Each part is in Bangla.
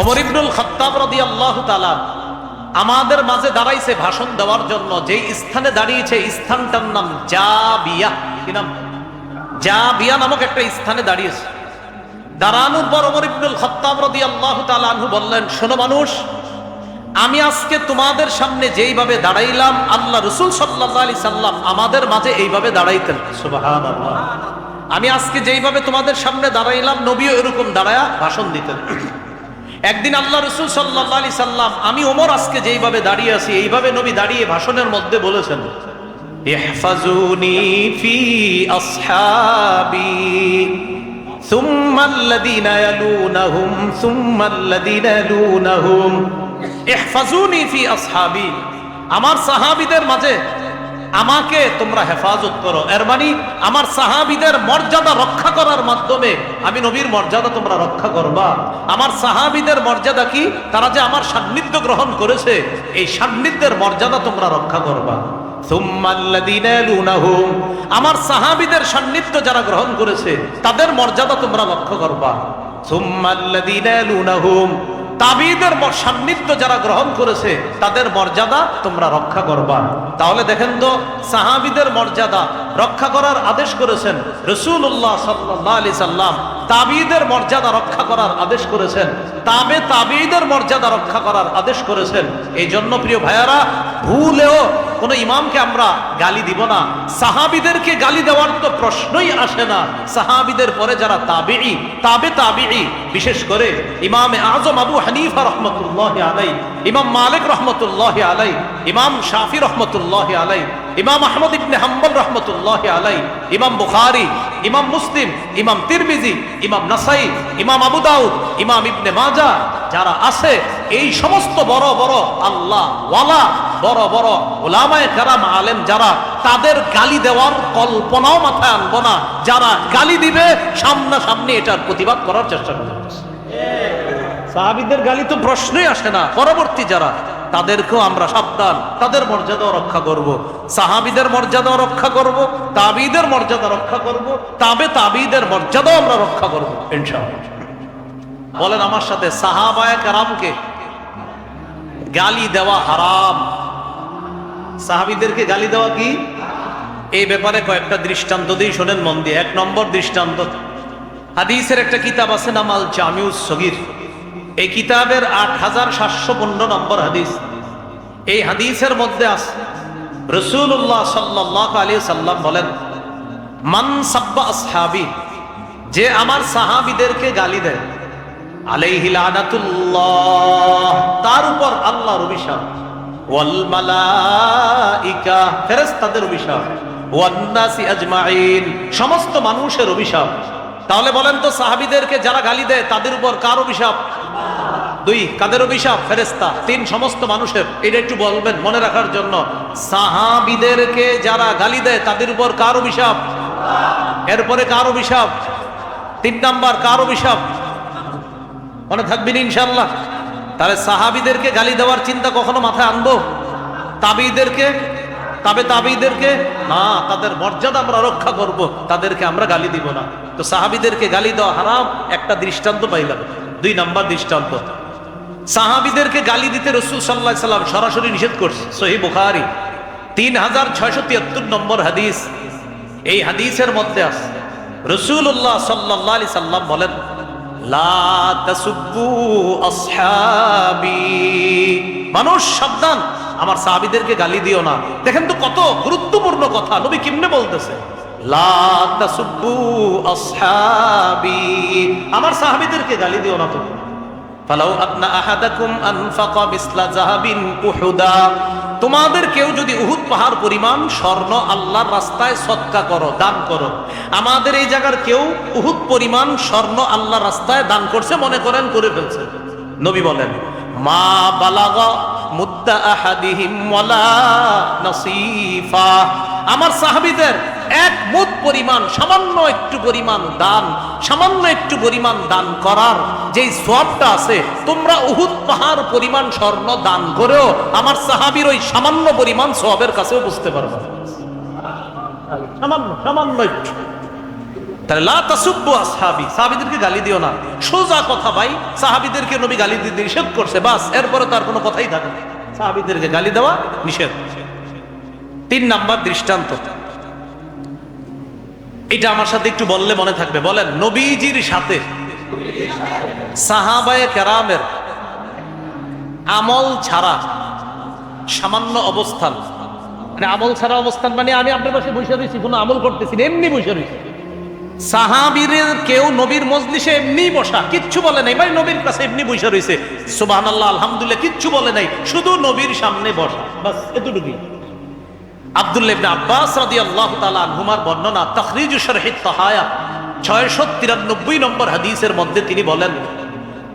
অমর ইবনুল খত্তাব রদি আল্লাহ তালা আমাদের মাঝে দাঁড়াইছে ভাষণ দেওয়ার জন্য। যেই স্থানে দাঁড়িয়েছে স্থানটার নাম জাবিয়া। কি নাম? জাবিয়া নামক একটা স্থানে দাঁড়িয়েছে। দাঁড়ানোর পর অমর ইবনুল খত্তাব রদি আল্লাহ তালু বললেন, শোনো মানুষ, আমি আজকে তোমাদের সামনে যেইভাবে দাঁড়াইলাম, আল্লাহ রসুল সাল্লাহ আলি সাল্লাম আমাদের মাঝে এইভাবে দাঁড়াইতেন। সুবাহান আমি আজকে যেইভাবে তোমাদের সামনে দাঁড়াইলাম, নবীও এরকম দাঁড়ায়া ভাষণ দিতেন। একদিন আল্লাহ রসুল সাল্লাহ আলি সাল্লাম, আমি ওমর আজকে যেইভাবে দাঁড়িয়ে আছি, এইভাবে নবী দাঁড়িয়ে ভাষণের মধ্যে বলেছেন আমার সাহাবিদের মাঝে আমাকে তোমরা হেফাজত করো। এর মানে আমার সাহাবিদের মর্যাদা রক্ষা করার মাধ্যমে আমি নবীর মর্যাদা তোমরা রক্ষা করবা। আমার সাহাবিদের মর্যাদা কি? তারা যে আমার সান্নিধ্য গ্রহণ করেছে, এই সান্নিধ্যের মর্যাদা তোমরা রক্ষা করবা। আমার সাহাবিদের সান্নিধ্য যারা গ্রহণ করেছে, তাদের মর্যাদা তোমরা লক্ষ্য করবা। তাবিদের সান্নিধ্য যারা গ্রহণ করেছে, তাদের মর্যাদা তোমরা রক্ষা করবা। তাহলে দেখেন তো, সাহাবিদের মর্যাদা রক্ষা করার আদেশ করেছেন। রসুল্লাহ সাল্লাহ আলি সাল্লাম তাবিদের মর্যাদা রক্ষা করার আদেশ করেছেন। তাবে তাবিদের মর্যাদা রক্ষা করার আদেশ করেছেন। এই জন্য প্রিয় ভাইয়ারা, ভুলেও কোনো ইমামকে আমরা গালি দিব না। সাহাবিদেরকে গালি দেওয়ার তো প্রশ্নই আসে না। সাহাবিদের পরে যারা তাবিই তাবে তাবিই বিশেষ করে ইমামে আজম আবু হানিফা রহমতুল্লাহ আলাই ইমাম মালিক রহমতুল্লাহ আলাই ইমাম শাফি রহমতুল্লাহ আলাই ইমাম আহমদ ইবনে হাম্বল রহমতুল্লাহ আলাই ইমাম বুখারি, ইমাম মুসলিম, ইমাম তিরমিজি, ইমাম নাসাই, ইমাম আবু দাউদ, ইমাম ইবনে মাজা যারা আছে, এই সমস্ত বড় বড় আল্লাহ ওয়ালা বড় বড় ওলামায় কারাম, আলেম যারা, তাদের গালি দেওয়ার কল্পনাও মাথায় আনব না। যারা গালি দিবে, সামনাসামনি এটার প্রতিবাদ করার চেষ্টা করবে। সাহাবিদের গালি তো প্রশ্নই আসে না। পরবর্তী যারা তাদেরকেও আমরা সাবধান, তাদের মর্যাদাও রক্ষা করব। সাহাবিদের মর্যাদাও রক্ষা করব। তাবিদের মর্যাদা রক্ষা করব। তাবে তাবিদের মর্যাদাও আমরা রক্ষা করব, ইনশাআল্লাহ বলেন আমার সাথে সাহাবায় কারামকে গালি দেওয়া হারাম সাহাবিদেরকে গালি দেওয়া কি এই ব্যাপারে কয়েকটা দৃষ্টান্ত দিয়ে শোনেন মন দিয়ে এক নম্বর দৃষ্টান্ত, হাদিসের একটা কিতাব আছে নাম আল জামিউস সগির এই কিতাবের আট হাজার সাতশো পনেরো নম্বর হাদিস। এই হাদিসের মধ্যে আছে রসুল্লাহ সাল্লাহ আলী সাল্লাম বলেন, মান সাব্বা আসহাবি, যে আমার সাহাবিদেরকে গালি দেয়, আলাইহি লানাতুল্লাহ, তার উপর আল্লাহর অভিশাপ, ওয়াল মালাইকা, ফেরেশতাদের অভিশাপ, ওয়ান নাসি আজমাইন, সমস্ত মানুষের অভিশাপ। তাহলে বলেন তো সাহাবীদেরকে যারা গালি দেয়, তাদের উপর কার অভিশাপ? দুই, কাদের অভিশাপ? ফেরেস্তা তিন, সমস্ত মানুষের। এটা একটু বলবেন, মনে রাখার জন্য। সাহাবিদেরকে যারা গালি দেয়, তাদের উপর কার অভিশাপ? এরপরে কার অভিশাপ? তিন নাম্বার, কার অভিশাপ? মনে থাকবেন ইনশাল্লাহ তাহলে সাহাবিদেরকে গালি দেওয়ার চিন্তা কখনো মাথায় আনব? তাবিদেরকে? তবে তাবিদেরকে? না, তাদের মর্যাদা আমরা রক্ষা করব, তাদেরকে আমরা গালি দিব না। তো সাহাবিদেরকে গালি দেওয়া হারাম, একটা দৃষ্টান্ত পাইলাম। দুই নাম্বার দৃষ্টান্ত। সাহাবিদেরকে গালি দিতে রসুল সাল্লাহ সাল্লাম সরাসরি নিষেধ করছে। সহি বুখারি, তিন হাজার ছয়শো তিয়াত্তর নম্বর হাদিস। এই হাদিসের মধ্যে আছে রসুল্লাহ সাল্লাহ আলি সাল্লাম বলেন মানুষ সাবধান, আমার সাহাবিদেরকে গালি দিও না। দেখেন তো কত গুরুত্বপূর্ণ কথা, নবী কেমনে বলতেছে? আমার সাহাবিদেরকে গালি দিও না তুমি ফালাউ আপনা আহাদাকুম আনফাকা মিসলা জাহাবিন উহুদা। তোমাদের কেউ যদি উহুদ পাহাড় পরিমাণ, স্বর্ণ আল্লাহর রাস্তায় সৎকা করো, দান করো। আমাদের এই জায়গার কেউ উহুদ পরিমাণ, স্বর্ণ আল্লাহর রাস্তায় দান করছে, মনে করেন করে ফেলছে। নবী বলেন, মা বালাগা আমার সাহাবীদের এক মুদ পরিমাণ, সামান্য একটু পরিমাণ দান, সামান্য একটু পরিমাণ দান করার যেই সবটা আছে, তোমরা উহুদ পাহাড় পরিমাণ স্বর্ণ দান করেও আমার সাহাবীর ওই সামান্য পরিমাণ সবের কাছেও বুঝতে পারবে। সামান্য সামান্য একটু। তাহলে লা তাসুব্বু আসহাবি, সাহাবীদেরকে গালি দিও না। সোজা কথা ভাই, সাহাবীদেরকে নবী গালি দিতে নিষেধ করছে, বাস, এরপরে তার কোনো কথাই থাকে না। সাহাবীদেরকে গালি দেওয়া নিষেধ। তিন নাম্বার দৃষ্টান্ত। এটা আমার সাথে একটু বললে মনে থাকবে। বলেন, নবীজির সাথে সাহাবায়ে কেরামের আমল ছাড়া সামান্য অবস্থান মানে আমল ছাড়া অবস্থান মানে আমি আপনার পাশে বসে রয়েছি, কোনো আমল করতেছি এমনি বসে রয়েছি। সাহাবীরের কেউ নবীর মজলিসে এমনি বসা, কিচ্ছু বলে নাই। ভাই, নবীর কাছে এমনি বসে রয়েছে। সুবাহ আল্লাহ কিচ্ছু বলে নাই। শুধু নবীর সামনে বসা। বাস আব্বাস তাআলা আনহুমার বর্ণনা, তাখরিজু শরহিত তাহায়া 693 নম্বর হাদিসের মধ্যে তিনি বলেন,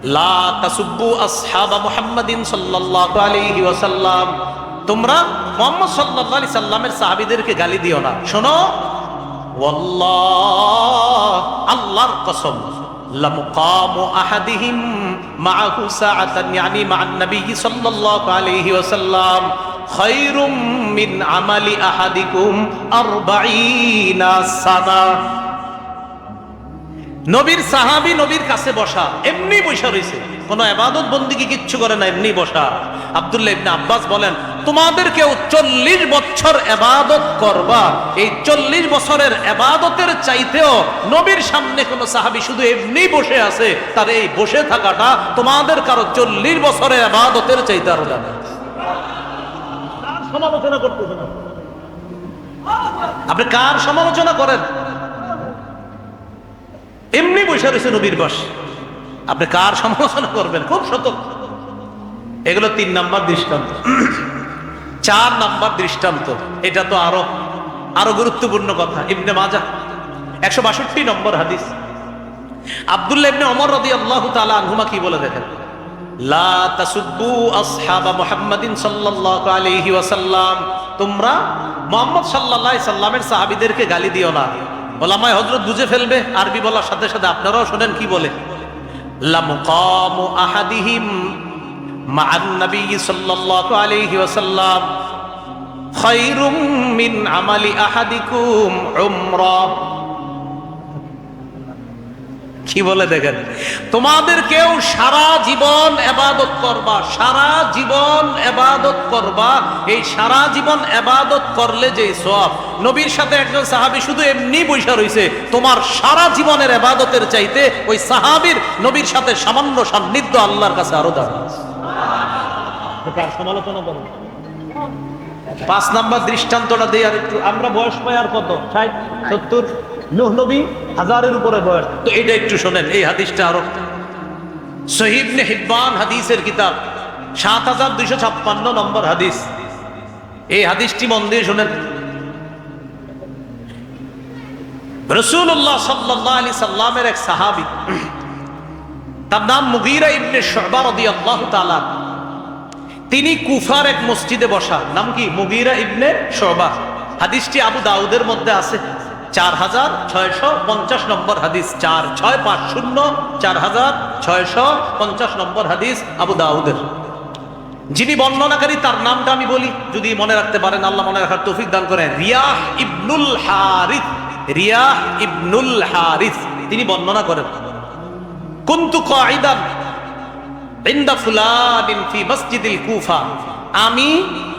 লা তাসুব্বু আসহাবা মুহাম্মাদিন সাল্লাল্লাহু আলাইহি ওয়াসাল্লাম। তোমরা মুহাম্মদ সাল্লাল্লাহু আলাইহি সাল্লামের সাহাবীদেরকে গালি দিও না। শোনো والله الله قسم لمقام أحدهم معه ساعة يعني مع النبي صلى الله عليه وسلم. خير من عمل أحدكم أربعين سنة. নবীর সাহাবি নবীর কাছে বসা, এমনি বসা রয়েছে। কোনো এবাদত বন্দিকে কিচ্ছু করে না, এমনি বসা। আব্দুল্লাহ ইবনে আব্বাস বলেন, তোমাদেরকেও চল্লিশ বছর এবাদত করবা। এই চল্লিশ বছরের এবাদতের চাইতেও নবীর সামনে কোনো সাহাবি শুধু এমনি বসে আছে। তার এই বসে থাকাটা তোমাদের কারও চল্লিশ বছরের এবাদতের চাইতে আরও দামি সমালোচনা করতেছে না আপনি কার সমালোচনা করেন? এমনি বসে রয়েছে নবীর বস। আপনি কার সমালোচনা করবেন? খুব সতর্ক। এগুলো তিন নাম্বার দৃষ্টান্ত। চার নাম্বার দৃষ্টান্ত। এটা তো আরও আরও গুরুত্বপূর্ণ কথা। ইবনে মাজা একশো বাষট্টি নম্বর হাদিস। আব্দুল্লাহ ইবনে ওমর রাদিয়াল্লাহু তাআলা আনহুমা কি বলে দেখেন? তোমরা মুহাম্মদ আলাইহি সাল্লামের সাহাবীদেরকে গালি দিও না। ওলামায় হজরত বুঝে ফেলবে, আরবি বলার সাথে সাথে আপনারাও শোনেন কি বলে। আহাদিহিম নবী মিন আমালি আহাদিকুম উমরা। কি বলে দেখেন? তোমাদের কেউ সারা জীবন এবাদত করবা, সারা জীবন এবাদত করবা, এই সারা জীবন এবাদত করলে যে সব নবীর সাথে একজন সাহাবী শুধু এমনি বৈশা রইছে, তোমার সারা জীবনের এবাদতের চাইতে ওই সাহাবীর নবীর সাথে সামান্য সান্নিধ্য আল্লাহর কাছে আরও দাঁড় সমালোচনা করো। পাঁচ নাম্বার দৃষ্টান্তটা দিয়ে আর একটু, আমরা বয়স পাই আর কত? ষাট, সত্তর? নুহ নবী হাজারের উপরে বয়স। তো এটা একটু শোনেন, এই হাদিসটা আরও। সহিবনে হিব্বান হাদিসের কিতাব, সাত হাজার দুইশো ছাপ্পান্ন নম্বর হাদিস। এই হাদিসটি মন দিয়ে শোনেন। রসুল্লাহ সাল্লাহ আলী সাল্লামের এক সাহাবি, তার নাম মুগিরা ইবনে শহবা রাদিয়াল্লাহু তাআলা তিনি কুফার এক মসজিদে বসা। নাম কি? মুগিরা ইবনে শোবা। হাদিসটি আবু দাউদের মধ্যে আছে। চার হাজার ছয়শো পঞ্চাশ নম্বর হাদিস। চার ছয় পাঁচ শূন্য, চার হাজার ছয়শো পঞ্চাশ নম্বর হাদিস আবু দাউদের। যিনি বর্ণনাকারী, তার নামটা আমি বলি। যদি মনে রাখতে পারেন, আল্লাহ মনে রাখার তৌফিক দান করেন। রিয়াহ ইবনুল হারিস। রিয়াহ ইবনুল হারিস। তিনি বর্ণনা করেন। কুন্তু কাইদান ইন্দা ফুলানিন ফি মসজিদিল কুফা আমি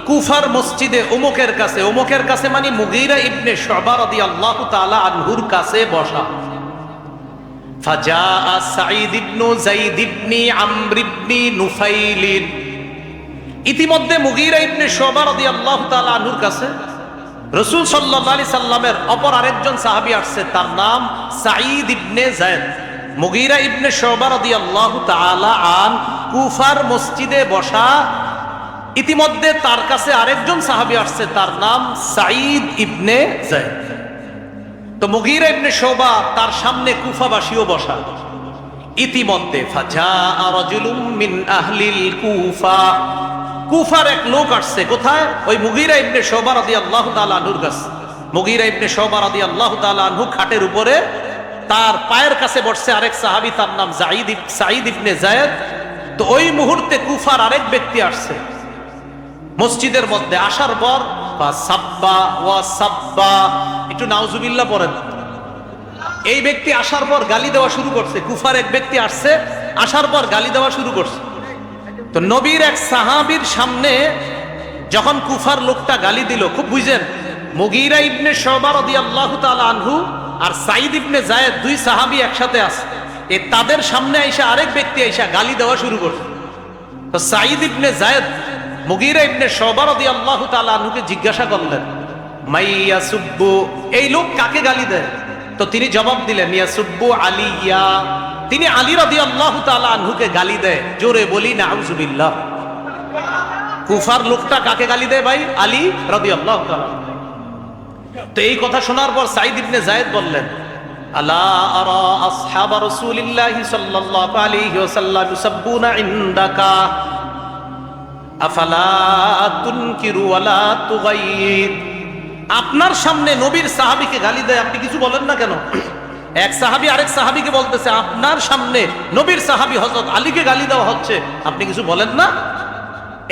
কুফার মসজিদে উমুকের কাছে উমুকের কাছে মানে মুগীরা ইবনে শুবা রাদিয়াল্লাহু তাআলা আনহুর কাছে বসা فجاء سعيد بن زيد بن عمرو بن نفيل ইতিমধ্যে মুগীরা ইবনে শুবা রাদিয়াল্লাহু তাআলা আনহুর কাছে রাসূল সাল্লাল্লাহু আলাইহি সাল্লামের অপর আরেকজন সাহাবী আসছে তার নাম সাঈদ ইবনে যায়েদ মুগীরা ইবনে শুবা রাদিয়াল্লাহু তাআলা আন কুফার মসজিদে বসা, ইতিমধ্যে তার কাছে আরেকজন সাহাবী আসছে, তার নাম সাঈদ ইবনে যায়েদ। তো মুগীরা ইবনে শুবা তার সামনে কুফাবাসীও বসা। ইতিমধ্যে কুফা। কুফার এক লোক আসছে, কোথায়? ওই মুগীরা ইবনে শুবা রাদিয়াল্লাহু তাআলা আনহুর কাছে। মুগীরা ইবনে শুবা রাদিয়াল্লাহু তাআলা আনহু খাটের উপরে তার পায়ের কাছে বসছে আরেক সাহাবি, তার নাম জাইদ সাঈদ ইবনে জায়েদ তো ওই মুহূর্তে কুফার আরেক ব্যক্তি আসছে। মসজিদের মধ্যে আসার পর, বা সাব্বা, ওয়া সাব্বা, একটু নাউজুবিল্লাহ পড়েন। এই ব্যক্তি আসার পর গালি দেওয়া শুরু করছে। কুফার এক ব্যক্তি আসছে, আসার পর গালি দেওয়া শুরু করছে। তো নবীর এক সাহাবীর সামনে যখন কুফার লোকটা গালি দিল, খুব বুঝেন, মুগিরা ইবনে শোবা রাদিয়াল্লাহু তাআলা আনহু আর সাইদ ইবনে জায়েদ দুই সাহাবী একসাথে আছে। এ তাদের সামনে আইসা আরেক ব্যক্তি আইসা গালি দেওয়া শুরু করছে। তো সাইদ ইবনে জায়েদ মুগিরা ইবনে শোবা রাদিয়াল্লাহু তাআলা আনহুকে জিজ্ঞাসা করলেন, মাইয়া সুব্বু, এই লোক কাকে গালি দেয়? তো তিনি জবাব দিলেন ইয়া সুব্বু আলিয়া। তিনি আলী রাদিয়াল্লাহু তাআলা আনহুকে গালি দেয়। জোরে বলি, নাউজুবিল্লাহ। কুফার লোকটা কাকে গালি দেয় ভাই? আলী রাদিয়াল্লাহু তাআলা। তো এই কথা শোনার পর সাইদ ইবনে জায়েদ বললেন আপনার সামনে নবীর সাহাবীকে গালি দেয়, আপনি কিছু বলেন না কেন? এক সাহাবী আরেক সাহাবিকে বলতেছে, আপনার সামনে নবীর সাহাবী হযরত আলীকে গালি দেওয়া হচ্ছে, আপনি কিছু বলেন না?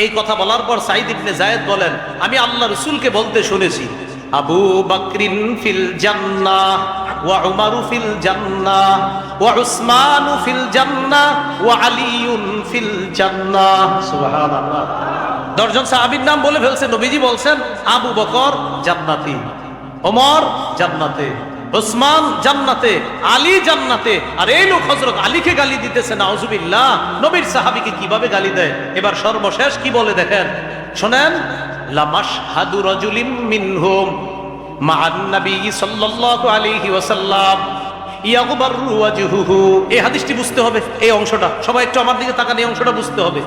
এই কথা বলার পর সাইদ ইবনে জায়েদ বলেন, আমি আল্লাহ রসুলকে বলতে শুনেছি আবু বাকরিন ফিল জান্নাহ ওয়া উমারু ফিল জান্নাহ ওয়া উসমানু ফিল জান্নাহ ওয়া আলিয়ুন ফিল জান্নাহ। সুবহানাল্লাহ। দশজন সাহাবীর নাম বলে ফেলছে নবীজি বলছেন আবু বকর জান্নাতি ওমর জান্নাতে ওসমান জান্নাতে আলী জান্নাতে। আর এই লোক হজরত আলীকে গালি দিতেছে নাউজুবিল্লাহ। নবীর সাহাবীকে কীভাবে গালি দেয়? এবার সর্বশেষ কি বলে দেখেন? শোনেন হাদিসটি বুঝতে হবে, এই অংশটা। সবাই একটু আমার দিকে অংশটা বুঝতে হবে।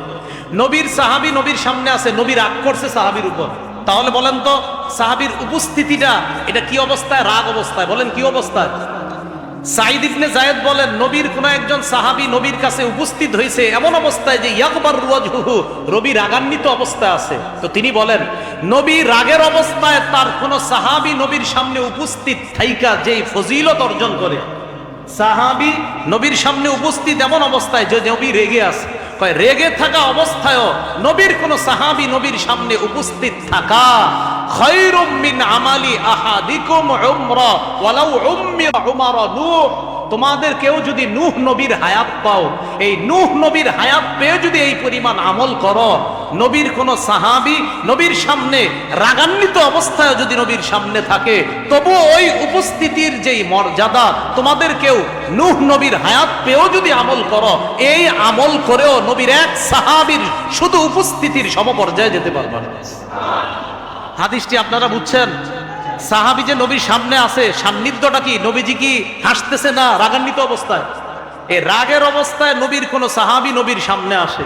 নবীর সাহাবী নবীর সামনে আছে, নবী রাগ করছে সাহাবীর উপর। তাহলে বলেন তো, সাহাবীর উপস্থিতিটা, এটা কি অবস্থায়? রাগ অবস্থায়। বলেন কি অবস্থায়? সাইদ ইবনে জায়েদ বলেন, নবীর কোন একজন সাহাবী নবীর কাছে উপস্থিত হয়েছে এমন অবস্থায় যে ইয়াকবার রুয়াজহু রবি রাগান্বিত অবস্থায় আছে। তো তিনি বলেন, নবী রাগের অবস্থায় তার কোন সাহাবী নবীর সামনে উপস্থিত থাইকা যেই ফজিলত অর্জন করে। সাহাবি নবীর সামনে উপস্থিত এমন অবস্থায় যে নবী রেগে আছে। কয়, রেগে থাকা অবস্থায়ও নবীর কোন সাহাবি নবীর সামনে উপস্থিত থাকা খৈরুম মিন আমালি আহাদিকুম উমরা ওয়ালাউ উম্মিরা উমর নূহ। তোমাদের কেউ যদি নূহ নবীর হায়াত পাও, এই নূহ নবীর হায়াত পেয়ে যদি এই পরিমাণ আমল করো নবীর কোন সাহাবী নবীর সামনে রাগান্বিত অবস্থায় যদি নবীর সামনে থাকে তবু ওই উপস্থিতির যেই মর্যাদা, তোমাদের কেউ নূহ নবীর হায়াত পেয়েও যদি আমল করো, এই আমল করেও নবীর এক সাহাবীর শুধু উপস্থিতির সমপর্যায়ে যেতে পারবে না। হাদিসটি আপনারা বুঝছেন? সাহাবি যে নবীর সামনে আছে, সান্নিধ্যটা কি? নবীজি কি হাসতেছে না রাগান্বিত অবস্থায়? এই রাগের অবস্থায় নবীর কোন সাহাবি নবীর সামনে আসে।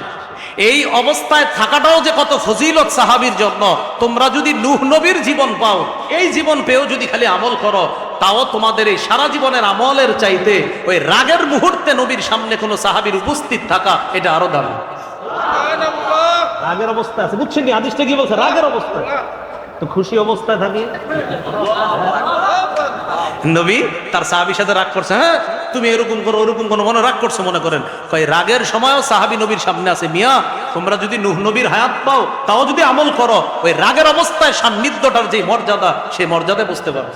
এই অবস্থায় থাকাটাও যে কত ফজিলত সাহাবির জন্য। তোমরা যদি নুহ নবীর জীবন পাও এই জীবন পেয়েও যদি খালি আমল করো তাও তোমাদের এই সারা জীবনের আমলের চাইতে ওই রাগের মুহূর্তে নবীর সামনে কোনো সাহাবির উপস্থিত থাকা এটা আরও দামি রাগের অবস্থা আছে। বুঝছেন কি? আদিসটা কি বলছে? রাগের অবস্থা। তো খুশি অবস্থায় থাকি। নবী তার সাহাবির সাথে রাগ করছে হ্যাঁ? তুমি এরকম করো ওরকম কোনো মনে রাগ করছ, মনে করেন? কয়, রাগের সময়ও সাহাবি নবীর সামনে আছে। মিয়া, তোমরা যদি নুহ নবীর হায়াত পাও, তাও যদি আমল করো, ওই রাগের অবস্থায় সান্নিধ্যটার যে মর্যাদা সেই মর্যাদায় বুঝতে পারো।